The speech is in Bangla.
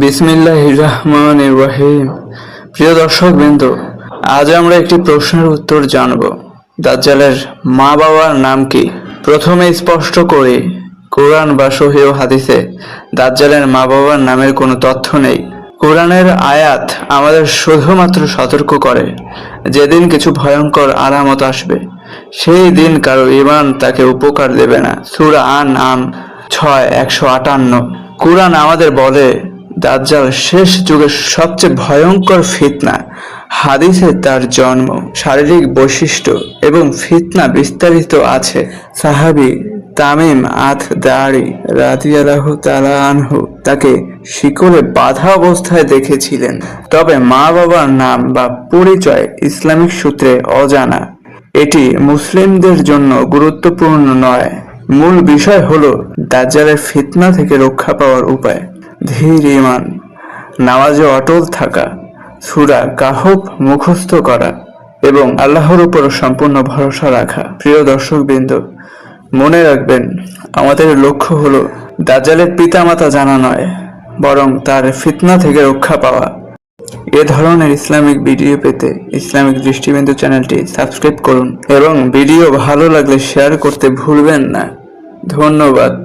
বিসমিল্লাহ রহমান রহিম প্রিয় দর্শক বিন্দু আজ আমরা একটি প্রশ্নের উত্তর জানব। দাজ্জালের মা বাবার নাম কি? প্রথমে স্পষ্ট করি কোরআন বা সহিহ হাদিসে দাজ্জালের মা বাবার নামের কোনো তথ্য নেই। কোরআনের আয়াত আমাদের শুধুমাত্র সতর্ক করে, যেদিন কিছু ভয়ঙ্কর আলামত আসবে, সেই দিন কারও ইমান তাকে উপকার দেবে না। সুরা আন আম ছয় একশো আটান্ন। কোরআন আমাদের বলে দাজ্জাল শেষ যুগের সবচেয়ে ভয়ঙ্কর ফিতনা। হাদিসে তার জন্ম, শারীরিক বৈশিষ্ট্য এবং ফিতনা বিস্তারিত আছে। সাহাবি তামিম আথ দাড়ি রাদিয়ালাহু তাআলা আনহু তাকে শিকলে বাধা অবস্থায় দেখেছিলেন। তবে মা বাবার নাম বা পরিচয় ইসলামিক সূত্রে অজানা। এটি মুসলিমদের জন্য গুরুত্বপূর্ণ নয়। মূল বিষয় হলো দাজ্জালের ফিতনা থেকে রক্ষা পাওয়ার উপায়। ধীর ইমান, নামাজে অটল থাকা, সুরা কাহব মুখস্থ করা এবং আল্লাহর উপর সম্পূর্ণ ভরসা রাখা। প্রিয় দর্শকবৃন্দ, মনে রাখবেন, আমাদের লক্ষ্য হলো দাজ্জালের পিতামাতা জানা নয়, বরং তার ফিতনা থেকে রক্ষা পাওয়া। এ ধরনের ইসলামিক ভিডিও পেতে ইসলামিক দৃষ্টিবিন্দু চ্যানেলটি সাবস্ক্রাইব করুন এবং ভিডিও ভালো লাগলে শেয়ার করতে ভুলবেন না। ধন্যবাদ।